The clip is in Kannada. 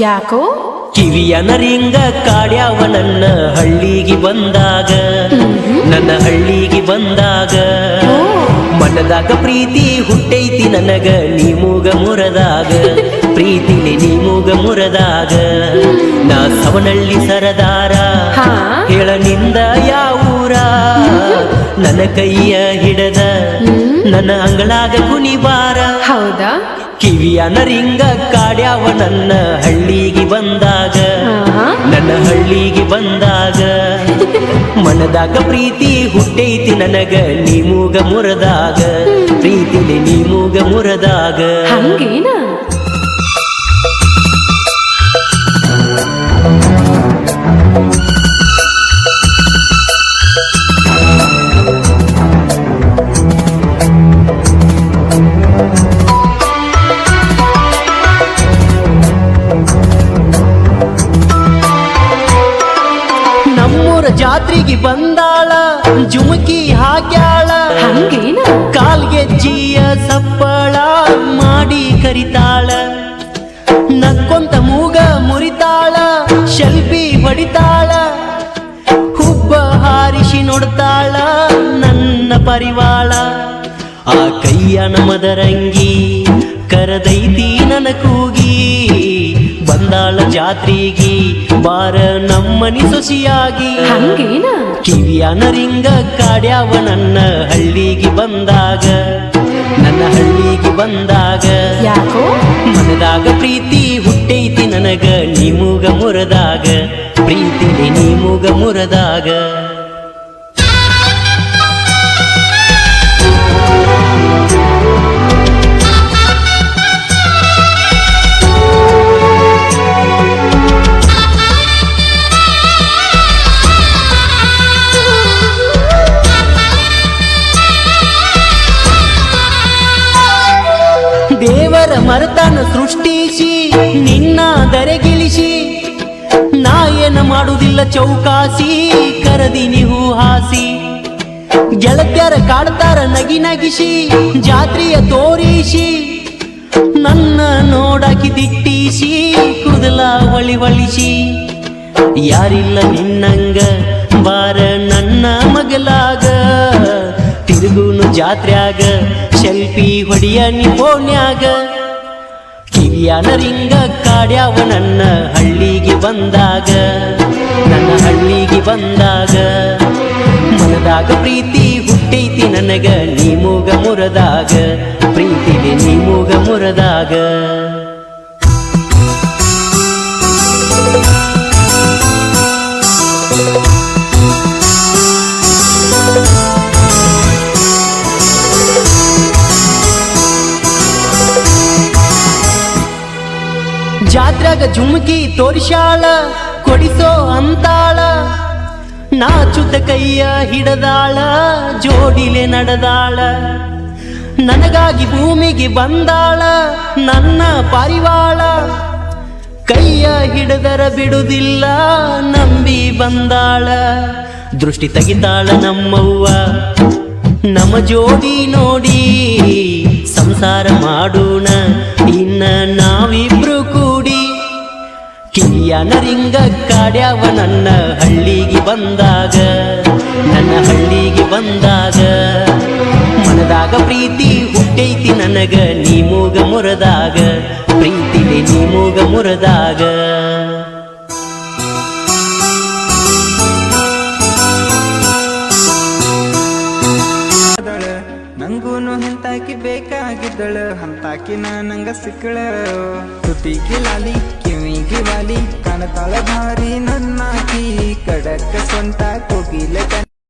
ಯಾಕೋ? ಕಿವಿಯ ನರಿಂಗ ಕಾಡ್ಯಾವ ನನ್ನ ಹಳ್ಳಿಗೆ ಬಂದಾಗ. ನನ್ನ ಹಳ್ಳಿಗೆ ಬಂದಾಗ. ಮನದಾಗ ಪ್ರೀತಿ ಹುಟ್ಟೈತಿ ನನಗ ನೀಮೂಗ ಮುರದಾಗ. ಪ್ರೀತಿಲಿ ನೀಮೂಗ ಮುರದಾಗ. ನಾ ಸವನಳ್ಳಿ ಸರದಾರ? ಹೇಳ ನಿಂದ ಯಾವೂರ ನನ್ನ ಕೈಯ ಹಿಡದ. ನನ್ನ ಅಂಗಳಾಗ ಕುಣಿವಾರ ಹೌದಾ? ಕಿವಿಯ ನರಿಂಗ ಕಾಡ್ಯಾವ ನನ್ನ ಹಳ್ಳಿಗೆ ಬಂದಾಗ. ನನ್ನ ಹಳ್ಳಿಗೆ ಬಂದಾಗ. ಮನದಾಗ ಪ್ರೀತಿ ಹುಟ್ಟೈತಿ ನನಗ ನೀಮೂಗ ಮುರದಾಗ. ಪ್ರೀತಿಲಿ ನೀಮೂಗ ಮುರದಾಗ. ಜಾತ್ರೆಗೆ ಬಂದಾಳ ಜುಮುಕಿ ಹಾಕ್ಯಾಳ. ಹಂಗೇನ? ಕಾಲ್ಗೆಜ್ಜಿಯ ಸಪ್ಪಳ ಮಾಡಿ ಕರಿತಾಳ. ನಕ್ಕೊಂತ ಮೂಗ ಮುರಿತಾಳ ಶಲ್ಪಿ ಹೊಡಿತಾಳ. ಹುಬ್ಬ ಹಾರಿಸಿ ನೋಡ್ತಾಳ ನನ್ನ ಪರಿವಾಳ. ಆ ಕೈಯ ನಮದರಂಗಿ ಕರದೈತಿ ನನ ಕೂಗಿ. ಬಂದಾಳ ಜಾತ್ರೆಗಿ ಬಾರ ನಮ್ಮನಿ ಸೊಸಿಯಾಗಿ. ಕಿವಿಯ ನರಿಂಗ ಕಾಡ್ಯಾವ ನನ್ನ ಹಳ್ಳಿಗೆ ಬಂದಾಗ. ನನ್ನ ಹಳ್ಳಿಗೆ ಬಂದಾಗ ಮನದಾಗ ಪ್ರೀತಿ ಹುಟ್ಟೈತಿ ನನಗ ನಿಮುಗ ಮುರದಾಗ. ಪ್ರೀತಿ ನಿಮುಗ ಮುರದಾಗ. ಮರತನ ಸೃಷ್ಟಿಸಿ, ನಿನ್ನ ದರೆಗಿಳಿಸಿ ನಾ ಏನ ಮಾಡುವುದಿಲ್ಲ ಚೌಕಾಸಿ ಕರದಿನಿ ಹೂ ಹಾಸಿ. ಗೆಳತ್ಯರ ಕಾಡ್ತಾರ ನಗಿ ನಗಿಸಿ, ಜಾತ್ರೆಯ ತೋರಿಸಿ, ನನ್ನ ನೋಡಕಿ ದಿಟ್ಟಿಸಿ ಕುದಲ ಹೊಳಿ ಹೊಳಿಸಿ ಯಾರಿಲ್ಲ ನಿನ್ನಂಗ, ಬಾರ ನನ್ನ ಮಗಲಾಗ. ತಿರುಗುನು ಜಾತ್ರ್ಯಾಗ, ಸೆಲ್ಫಿ ಹೊಡಿಯ ನಿ ಫೋನ್ಯಾಗ ರಿಂಗ ನರಿಂಗ ಕಾಡ್ಯಾವ ನನ್ನ ಹಳ್ಳಿಗೆ ಬಂದಾಗ, ನನ್ನ ಹಳ್ಳಿಗೆ ಬಂದಾಗ. ಮನದಾಗ ಪ್ರೀತಿ ಹುಟ್ಟೈತಿ ನನಗ ನೀಮೂಗ ಮುರದಾಗ. ಪ್ರೀತಿಗೆ ನೀಮೂಗ ಮುರದಾಗ. ಜಾತ್ರೆಗ ಜುಮ್ಕಿ ತೋರಿಸಾಳ ಕೊಡಿಸೋ ಅಂತಾಳ. ನಾಚುತ ಕೈಯ ಹಿಡದಾಳ, ಜೋಡಿಲೆ ನಡೆದಾಳ. ನನಗಾಗಿ ಭೂಮಿಗೆ ಬಂದಾಳ, ನನ್ನ ಪಾರಿವಾಳ. ಕೈಯ ಹಿಡದರ ಬಿಡುದಿಲ್ಲ, ನಂಬಿ ಬಂದಾಳ. ದೃಷ್ಟಿ ತೆಗಿತಾಳ ನಮ್ಮವ್ವ, ನಮ್ಮ ಜೋಡಿ ನೋಡಿ ಸಂಸಾರ ಮಾಡೋಣ. ಕಿವಿಯ ನರಿಂಗ ಕಾಡ್ಯಾವ ನನ್ನ ಹಳ್ಳಿಗೆ ಬಂದಾಗ, ನನ್ನ ಹಳ್ಳಿಗೆ ಬಂದಾಗ. ಮನದಾಗ ಪ್ರೀತಿ ಹುಟ್ಟೈತಿ ನನಗ ನೀಮೂಗ ಮುರದಾಗ. ಪ್ರೀತಿಲಿ ನೀಮೂಗ ಮುರದಾಗ. ಅದಳ ನಂಗೂನು ಹಂತಾಕಿ ಬೇಕಾಗಿದ್ದಳ ಹಂತಾಕಿ ನಂಗ ಸಿಕ್ಕಳ. ತುಟಿಗೆ ಲಾಲಿ ಕಿವಿಗೆ ವಾಲಿ ಕಾಣತಾಳ ಭಾರಿ ನನ್ನಾಕಿ ಕಡಕ ಸ್ವಂತ ಕೋಗಿಲೆ